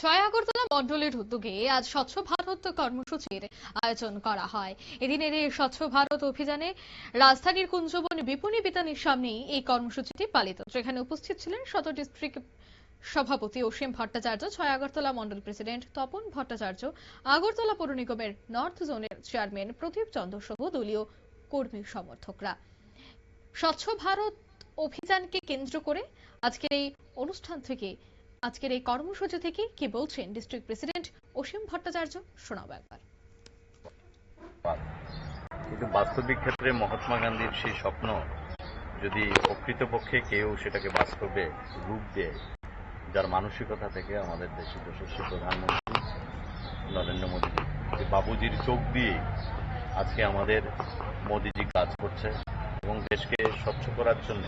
ছয় আগরতলা মণ্ডলের উদ্যোগে আজ স্বচ্ছ ভারত কর্মসূচির আয়োজন করা হয়। এদিনের এই স্বচ্ছ ভারত অভিযানে রাজধানীর কুঞ্জবন বিপণী বিতানের সামনেই এই কর্মসূচিটি পালিত যেখানে উপস্থিত ছিলেন সদর ডিস্ট্রিক্ট সভাপতি অসীম ভট্টাচার্য ছয় আগরতলা মণ্ডল প্রেসিডেন্ট তপন ভট্টাচার্য, আগরতলা পৌর নিগমের নর্থ জোনের চেয়ারম্যান প্রদীপ চন্দ্র সহ দলীয় কর্মী সমর্থকরা। স্বচ্ছ ভারত অভিযানকে কেন্দ্র করে আজকের এই অনুষ্ঠান থেকে আজকের এই কর্মসূচি থেকে কি বলছেন ডিস্ট্রিক্ট প্রেসিডেন্ট অসীম ভট্টাচার্য? শোনাবো একবার। কিন্তু বাস্তবিক ক্ষেত্রে মহাত্মা গান্ধীর সেই স্বপ্ন, যদি প্রকৃতপক্ষে কেউ সেটাকে বাস্তবে রূপ দেয়, যার মানসিকতা থেকে আমাদের দেশের যশস্বী প্রধানমন্ত্রী নরেন্দ্র মোদী বাবুজির চোখ দিয়ে আজকে আমাদের মোদিজি কাজ করছে এবং দেশকে স্বচ্ছ করার জন্য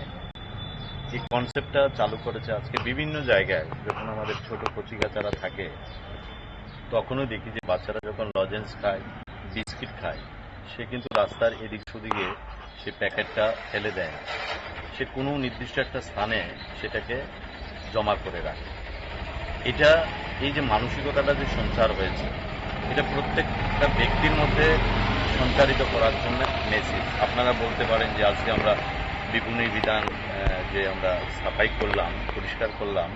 এই কনসেপ্টটা চালু করেছে আজকে বিভিন্ন জায়গায়। যখন আমাদের ছোট কচিকাচারা থাকে, তখনও দেখি যে বাচ্চারা যখন লজেন্স খায়, বিস্কিট খায়, সে কিন্তু রাস্তার এদিক সেদিকে সে প্যাকেটটা ফেলে দেয়। না সে কোনো নির্দিষ্ট একটা স্থানে সেটাকে জমা করে রাখে। এটা, এই যে মানসিকতাটা যে সঞ্চার হয়েছে, এটা প্রত্যেকটা ব্যক্তির মধ্যে সঞ্চারিত করার জন্য মেসেজ আপনারা বলতে পারেন যে আজকে আমরা বিপণী বিধান যে আমরা সাফাই করলাম, পরিষ্কার করলাম,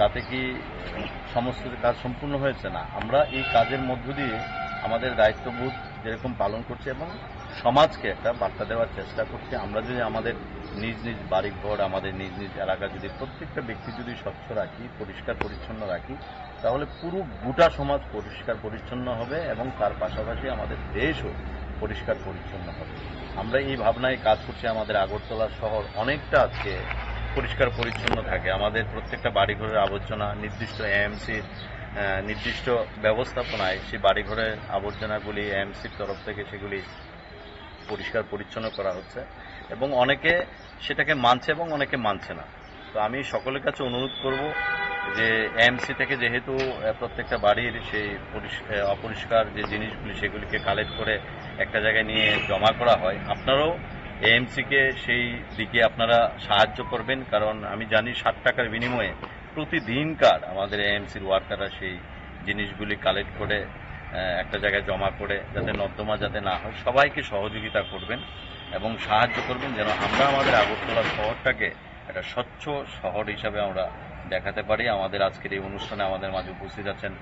তাতে কি সমস্ত কাজ সম্পূর্ণ হয়েছে না? আমরা এই কাজের মধ্য দিয়ে আমাদের দায়িত্ববোধ যেরকম পালন করছি এবং সমাজকে একটা বার্তা দেওয়ার চেষ্টা করছি। আমরা যদি আমাদের নিজ নিজ বাড়িঘর, আমাদের নিজ নিজ এলাকা যদি প্রত্যেকটা ব্যক্তি যদি স্বচ্ছ রাখি, পরিষ্কার পরিচ্ছন্ন রাখি, তাহলে পুরো গোটা সমাজ পরিষ্কার পরিচ্ছন্ন হবে এবং তার পাশাপাশি আমাদের দেশও পরিষ্কার পরিচ্ছন্ন হবে। আমরা এই ভাবনায় কাজ করছি আমাদের আগরতলা শহর অনেকটা আজকে পরিষ্কার পরিচ্ছন্ন থাকে। আমাদের প্রত্যেকটা বাড়িঘরের আবর্জনা, নির্দিষ্ট এএমসির নির্দিষ্ট ব্যবস্থাপনায় সেই বাড়িঘরের আবর্জনাগুলি এএমসির তরফ থেকে সেগুলি পরিষ্কার পরিচ্ছন্ন করা হচ্ছে এবং অনেকে সেটাকে মানছে এবং অনেকে মানছে না। তো আমি সকলের কাছে অনুরোধ করব যে এএমসি থেকে যেহেতু প্রত্যেকটা বাড়ির সেই পরিষ- অপরিষ্কার যে জিনিসগুলি, সেগুলিকে কালেক্ট করে একটা জায়গায় নিয়ে জমা করা হয়, আপনারাও এএমসিকে সেই দিকে আপনারা সাহায্য করবেন, কারণ আমি জানি ষাট টাকার বিনিময়ে প্রতিদিনকার আমাদের এএমসির ওয়ার্কাররা সেই জিনিসগুলি কালেক্ট করে একটা জায়গায় জমা করে, যাতে নর্দমা যাতে না হয়, সবাইকে সহযোগিতা করবেন এবং সাহায্য করবেন, যেন আমরা আমাদের আগরতলা শহরটাকে একটা স্বচ্ছ শহর হিসাবে আমরা দেখাতে পারি। আমাদের আজকের এই অনুষ্ঠানে আমাদের মাঝে উপস্থিত আছেন,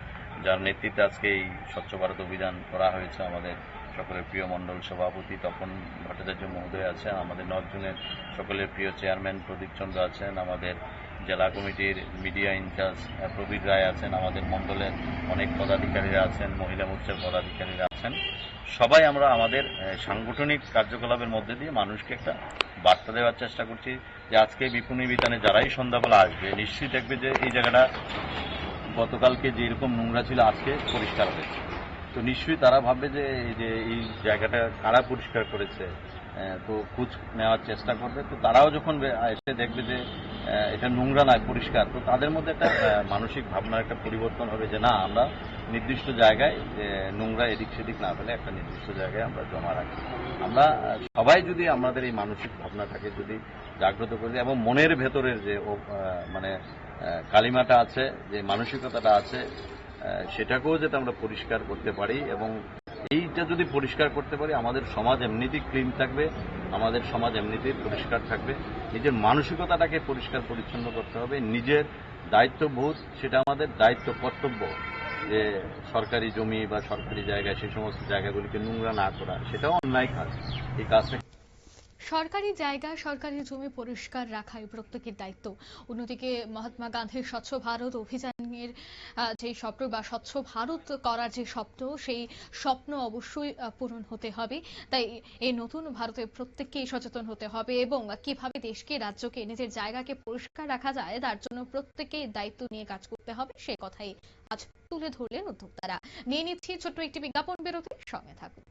যার নেতৃত্বে আজকে এই স্বচ্ছ ভারত অভিযান করা হয়েছে। আমাদের সকলের প্রিয় মণ্ডল সভাপতি তপন ভট্টাচার্য মহোদয় আছেন, আমাদের নর্থ জোনের সকলের প্রিয় চেয়ারম্যান প্রদীপ চন্দ্র আছেন, আমাদের জেলা কমিটির মিডিয়া ইনচার্জ প্রবীর রায় আছেন, আমাদের মণ্ডলের অনেক পদাধিকারীরা আছেন, মহিলা মোর্চার পদাধিকারীরা আছেন সবাই আমরা আমাদের সাংগঠনিক কার্যকলাপের মধ্যে দিয়ে মানুষকে একটা বার্তা দেওয়ার চেষ্টা করছি যে আজকে বিপণী বিতানে যারাই সন্ধ্যাবেলা আসবে, নিশ্চয়ই দেখবে যে এই জায়গাটা গতকালকে যেরকম নোংরা ছিল, আজকে পরিষ্কার হয়েছে। তো নিশ্চয়ই তারা ভাববে যে, এই যে এই জায়গাটা কারা পরিষ্কার করেছে তো খোঁজ নেওয়ার চেষ্টা করবে। তো তারাও যখন এসে দেখবে যে এটা নোংরা নয় পরিষ্কার। তো তাদের মধ্যে একটা মানসিক ভাবনার একটা পরিবর্তন হবে যে না, আমরা নির্দিষ্ট জায়গায় নোংরা এদিক সেদিক না ফেলে একটা নির্দিষ্ট জায়গায় আমরা জমা রাখি। আমরা সবাই যদি আমাদের এই মানসিক ভাবনাটাকে যদি জাগ্রত করি এবং মনের ভেতরের যে মানে কালিমাটা আছে, যে মানসিকতাটা আছে সেটাকেও যাতে আমরা পরিষ্কার করতে পারি এবং এইটা যদি পরিষ্কার করতে পারি, আমাদের সমাজ এমনিতেই ক্লিন থাকবে, আমাদের সমাজ এমনিতেই পরিষ্কার থাকবে। নিজের মানসিকতাটাকে পরিষ্কার পরিচ্ছন্ন করতে হবে, নিজের দায়িত্ববোধ সেটা আমাদের দায়িত্ব, কর্তব্য যে সরকারি জমি বা সরকারি জায়গায় সে সমস্ত জায়গাগুলিকে নোংরা না করা, সেটাও অন্যায় কাজ। এই কাজটা সরকারি জায়গা, সরকারি জমি পরিষ্কার রাখাই প্রত্যেকের দায়িত্ব। অন্যদিকে মহাত্মা গান্ধীর স্বচ্ছ ভারত অভিযানের যে স্বপ্ন বা স্বচ্ছ ভারত করার যে স্বপ্ন, সেই স্বপ্ন অবশ্যই পূরণ হতে হবে। তাই এই নতুন ভারতে প্রত্যেককেই সচেতন হতে হবে এবং কীভাবে দেশকে, রাজ্যকে নিজের জায়গাকে পরিষ্কার রাখা যায়, তার জন্য প্রত্যেকেই দায়িত্ব নিয়ে কাজ করতে হবে, সে কথাই আজ তুলে ধরলেন উদ্যোক্তারা। নিয়ে নিচ্ছি ছোট্ট একটি বিজ্ঞাপন বিরতি সঙ্গে থাকুন।